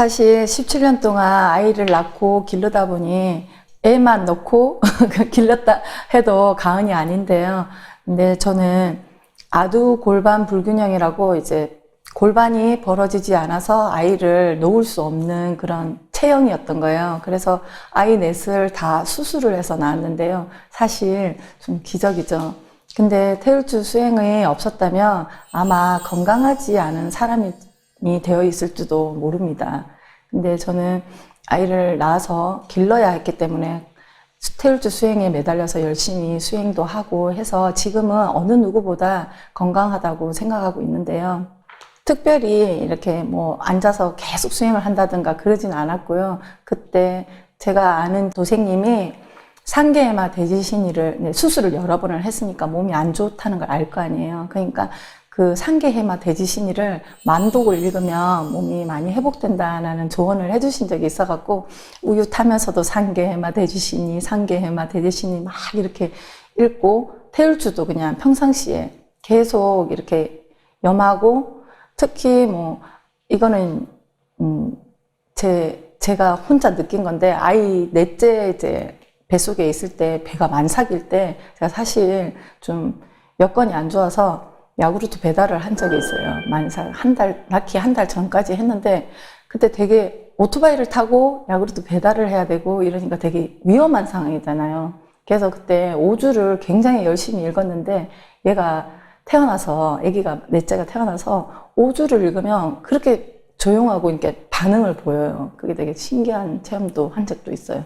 사실 17년 동안 아이를 낳고 기르다 보니 애만 넣고 길렀다 해도 가은이 아닌데요. 근데 저는 아두 골반 불균형이라고 이제 골반이 벌어지지 않아서 아이를 놓을 수 없는 그런 체형이었던 거예요. 그래서 아이 넷을 다 수술을 해서 낳았는데요. 사실 좀 기적이죠. 근데 태울주 수행이 없었다면 아마 건강하지 않은 사람이 되어 있을지도 모릅니다. 근데 저는 아이를 낳아서 길러야 했기 때문에 태울주 수행에 매달려서 열심히 수행도 하고 해서 지금은 어느 누구보다 건강하다고 생각하고 있는데요. 특별히 이렇게 뭐 앉아서 계속 수행을 한다든가 그러진 않았고요. 그때 제가 아는 도생님이 상계해마 대지신이를 네, 수술을 여러 번을 했으니까 몸이 안 좋다는 걸 알 거 아니에요. 그러니까 그 상계해마 대지신이를 만독을 읽으면 몸이 많이 회복된다라는 조언을 해주신 적이 있어갖고 우유 타면서도 상계해마 대지신이 상계해마 대지신이 막 이렇게 읽고 태울주도 그냥 평상시에 계속 이렇게 염하고 특히 뭐 이거는 음제 제가 혼자 느낀 건데 아이 넷째 이제 뱃속에 있을 때 배가 만삭일 때 제가 사실 좀 여건이 안 좋아서 야구르트 배달을 한 적이 있어요. 만삭 한달 낳기 한 달 전까지 했는데 그때 되게 오토바이를 타고 야구르트 배달을 해야 되고 이러니까 되게 위험한 상황이잖아요. 그래서 그때 5주를 굉장히 열심히 읽었는데 얘가 태어나서 아기가 넷째가 태어나서 5주를 읽으면 그렇게 조용하고 이렇게 반응을 보여요. 그게 되게 신기한 체험도 한 적도 있어요.